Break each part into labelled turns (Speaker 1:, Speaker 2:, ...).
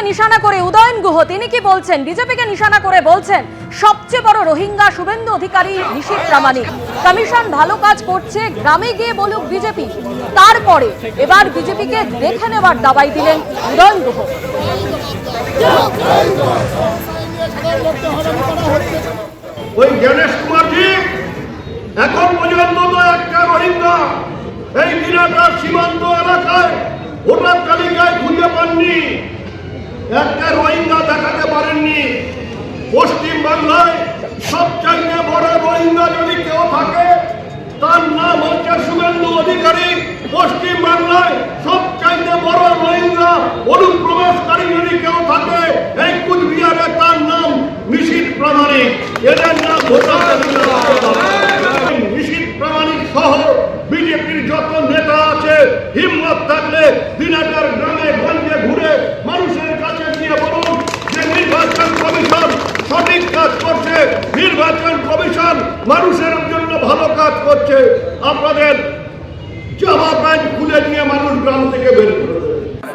Speaker 1: বিজেপিকে নিশানা করে উদয়ন গুহ, তিনি কি বলছেন? বিজেপিকে নিশানা করে বলছেন, সবচেয়ে বড় রোহিঙ্গা শুভেন্দু অধিকারী নিশীথ প্রামাণিক কমিশন ভালো কাজ করছে, গ্রামে গিয়ে বলুক বিজেপি। তারপরে এবার বিজেপিকে দেখে নেবার দাবাই দিলেন উদয়ন গুহ।
Speaker 2: ওই জ্ঞানেশ কুমারজি, এখন পর্যন্ত তো একটা রোহিঙ্গা এই দিনাটার সীমান্ত এলাকায় ভোটার তালিকায় খুঁজে পাননি। একটা রোহিঙ্গা দেখাতে পারেননি। পশ্চিম বাংলায় সবচাইতে বড় রোহিঙ্গা যদি কেউ থাকে, তার নাম হচ্ছে শুভেন্দু অধিকারী। পশ্চিম বাংলায় সবচাইতে বড় রোহিঙ্গা অনুপ্রবেশকারী যদি কেউ থাকে, এই কুচবিহারে তার নাম নিশীত প্রামাণিক। এদের নাম নিশীত প্রামাণিক সহ বিজেপির যত নেতা আছে হিম্মত থাকলে নির্বাচন কমিশন মানুষের জন্য ভালো কাজ করছে। আপনাদের জামা প্যান্ট খুলে নিয়ে মানুষ গ্রাম থেকে বের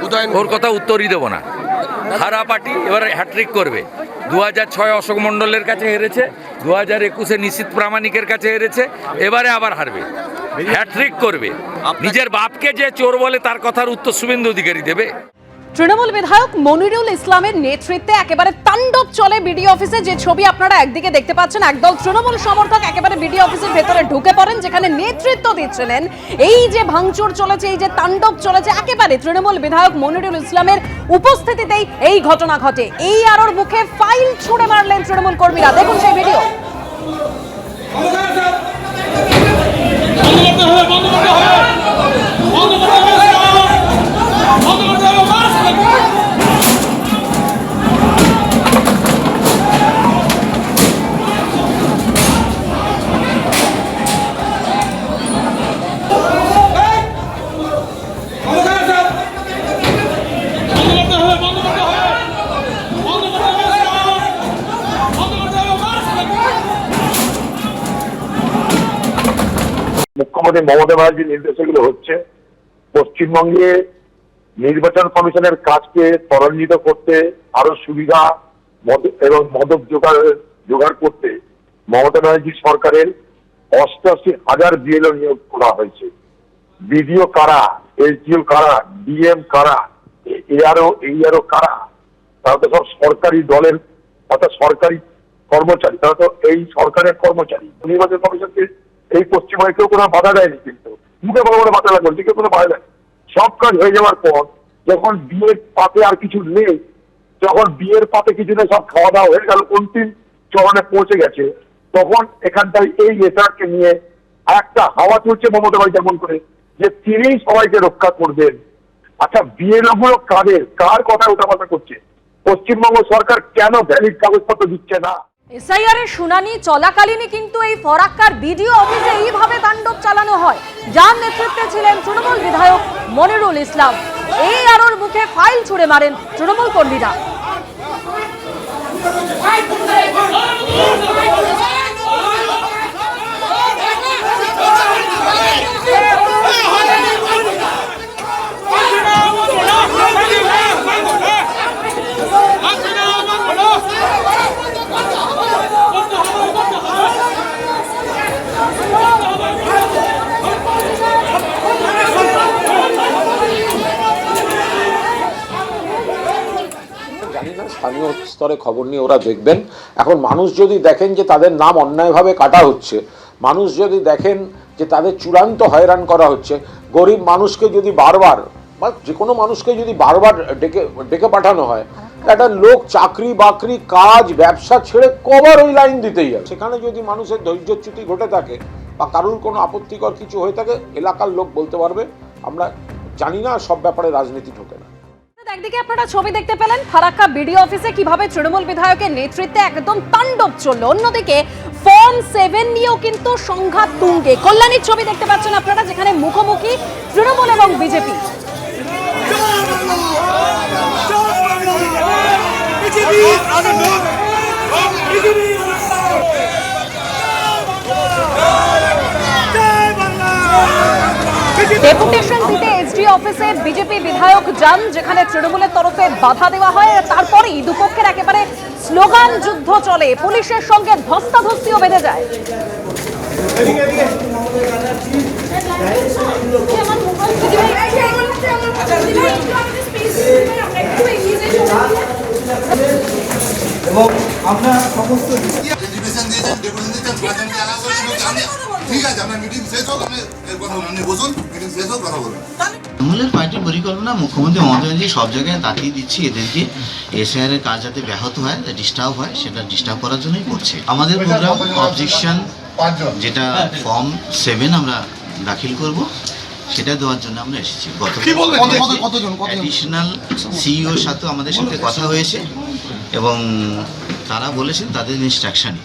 Speaker 3: উদয়ন
Speaker 4: ওর কথা উত্তরই দেবো না। হারা পার্টি এবার হ্যাট্রিক করবে। দু হাজার ছয় অশোক মণ্ডলের কাছে হেরেছে দু হাজার একুশে নিশ্চিত প্রামাণিকের কাছে হেরেছে এবারে আবার হারবে। হ্যাট্রিক করবে। নিজের বাপকে যে চোর বলে তার কথার উত্তর শুভেন্দু অধিকারী দেবে।
Speaker 1: তৃণমূল বিধায়ক মনিরুল ইসলামের নেতৃত্বে একেবারে তাণ্ডব চলে বিডি অফিসে। যে ছবি আপনারা একদিকে দেখতে পাচ্ছেন, একদল তৃণমূল সমর্থক একেবারে বিডি অফিসের ভেতরে ঢুকে পড়েন, যেখানে নেতৃত্ব দিচ্ছিলেন। এই যে ভাঙচুর চলেছে, এই যে তাণ্ডব চলেছে, একেবারে তৃণমূল বিধায়ক মনিরুল ইসলামের উপস্থিতিতেই এই ঘটনা ঘটে। এই আরোর মুখে ফাইল ছুঁড়ে মারলেন তৃণমূল কর্মীরা। দেখুন সেই ভিডিও।
Speaker 5: হবে, বন্ধ হবে।
Speaker 6: মুখ্যমন্ত্রী মমতা ব্যানার্জির নির্দেশে এগুলো হচ্ছে, পশ্চিমবঙ্গে নির্বাচন কমিশনের কাজকে ত্বরান্বিত করতে, আরও সুবিধা এবং মদক জোগাড় জোগাড় করতে মমতা ব্যানার্জি সরকারের অষ্টআশি হাজার বিএলও নিয়োগ করা হয়েছে। বিডিও কারা এসডিও কারা, ডিএম কারা, এআরও এইআরও কারা, তারা তো সব সরকারি দলের, অর্থাৎ সরকারি কর্মচারী, তারা তো এই সরকারের কর্মচারী। নির্বাচন কমিশনকে এই পশ্চিমবঙ্গে কেউ কোনো বাধা দেয়নি কিন্তু। মুখে বড় বড় বাধা লাগল কেউ কোনো বাধা দেয় সব কাজ হয়ে যাওয়ার পর, যখন বিয়ের পাতে আর কিছু নেই, যখন বিয়ের পাতে কিছু নেই, সব খাওয়া দাওয়া হয়ে গেল, অন্তিম চরণে পৌঁছে গেছে, তখন এখানটায় এই নেতাকে নিয়ে একটা হাওয়া চলছে মমতা ভাই যেমন করে, যে তিনিই সবাইকে রক্ষা করবেন। আচ্ছা বিএলওগুলো কাদের, কার কথা উঠাপাতা করছে? পশ্চিমবঙ্গ সরকার কেন ভ্যালিড কাগজপত্র দিচ্ছে না?
Speaker 1: এসআইআর এর শুনানি চলাকালীনই কিন্তু এই ফরাক্কার বিডিও অফিসে এইভাবে তাণ্ডব চালানো হয়। যার নেতৃত্বে ছিলেন তৃণমূল বিধায়ক মনিরুল ইসলাম। এই আরোর মুখে ফাইল ছুড়ে মারেন তৃণমূল কর্মীরা।
Speaker 7: স্থানীয় স্তরে খবর নিয়ে ওরা দেখবেন। এখন মানুষ যদি দেখেন যে তাদের নাম অন্যায়ভাবে কাটা হচ্ছে, মানুষ যদি দেখেন যে তাদের চূড়ান্ত হয়রান করা হচ্ছে, গরিব মানুষকে যদি বারবার বা যে কোনো মানুষকে যদি বারবার ডেকে ডেকে পাঠানো হয়, একটা লোক চাকরি বাকরি কাজ ব্যবসা ছেড়ে কবার ওই লাইন দিতেই যাবে সেখানে যদি মানুষের ধৈর্যচ্যুতি ঘটে থাকে বা কারুর কোনো আপত্তিকর কিছু হয়ে থাকে, এলাকার লোক বলতে পারবে, আমরা জানি না সব ব্যাপারে রাজনীতি ঢোকে না।
Speaker 1: একদিকে আপনারা ছবি দেখতে পেলেন, ফারাক্কা বিডিও অফিসে কীভাবে তৃণমূল বিধায়কের নেতৃত্বে একদম তাণ্ডব চলল। অন্যদিকে, ফর্ম সেভেন নিয়েও কিন্তু সংঘাত তুঙ্গে। কল্যাণীর ছবি দেখতে পাচ্ছেন আপনারা, যেখানে মুখোমুখি তৃণমূল এবং বিজেপি।
Speaker 5: বাংলা!
Speaker 1: ডেপুটেশন দিতে এসডি অফিসে বিজেপি বিধায়ক যান, যেখানে তৃণমূলের তরফে বাধা দেওয়া হয়। তারপরেই দুপক্ষের একেবারে স্লোগান যুদ্ধ চলে। পুলিশের সঙ্গে ধস্তাধস্তিও বেঁধে যায়।
Speaker 3: এবং আপনার সমস্ত
Speaker 8: দিয়েছেন ডেপুটেশন দিয়েছেন পাঁচজনকে অ্যালাউ করেছেন আমি ঠিক আছে আপনার মিটিং শেষ হোক আপনি কথা বলুন বসুন মিটিং শেষ হোক কথা বলুন
Speaker 9: তৃণমূলের পার্টির পরিকল্পনা মুখ্যমন্ত্রী মমতা ব্যানার্জি সব জায়গায় তাকিয়ে দিচ্ছি এদেরকে। এসআইআর এর কাজ যাতে ব্যাহত হয় ডিস্টার্ব হয় সেটা ডিস্টার্ব করার জন্যই করছে। আমাদের প্রোগ্রাম অবজেকশন যেটা ফর্ম সেভেন আমরা দাখিল করব সেটা দেওয়ার জন্য আমরা এসেছি? অ্যাডিশনাল সিইওর সাথে আমাদের সাথে কথা হয়েছে এবং তারা বলেছেন তাদের ইনস্ট্রাকশনই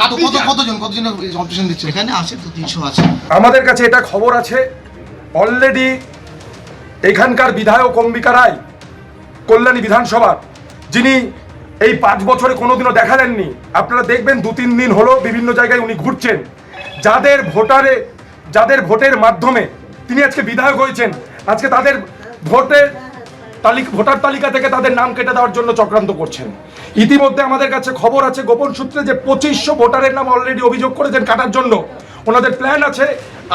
Speaker 8: কত কত কতজন কতজন অপারেশন দিচ্ছে?
Speaker 9: এখানে আছে দু তিনশো আছে।
Speaker 10: আমাদের কাছে এটা খবর আছে অলরেডি এখানকার বিধায়ক অম্বিকা রায় কল্যাণী বিধানসভার যিনি এই পাঁচ বছরে কোনোদিনও দেখা দেননি। আপনারা দেখবেন দু তিন দিন হলো বিভিন্ন জায়গায় উনি ঘুরছেন। যাদের ভোটারে যাদের ভোটের মাধ্যমে তিনি আজকে বিধায়ক হয়েছেন আজকে তাদের ভোটের তালিকা, ভোটার তালিকা থেকে তাদের নাম কেটে দেওয়ার জন্য চক্রান্ত করছেন। ইতিমধ্যে আমাদের কাছে খবর আছে, গোপন সূত্রে যে পঁচিশশো ভোটারের নাম অলরেডি অভিযোগ করেছেন কাটার জন্য। ওনাদের প্ল্যান আছে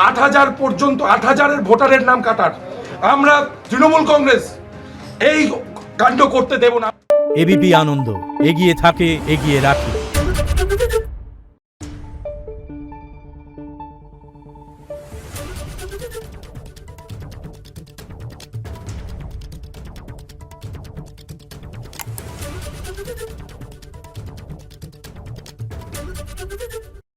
Speaker 10: আট হাজার পর্যন্ত, আট হাজারের ভোটারের নাম কাটার। আমরা তৃণমূল কংগ্রেস এই কাণ্ড করতে দেব না।
Speaker 11: এবিপি আনন্দ, এগিয়ে থাকে, এগিয়ে রাখে।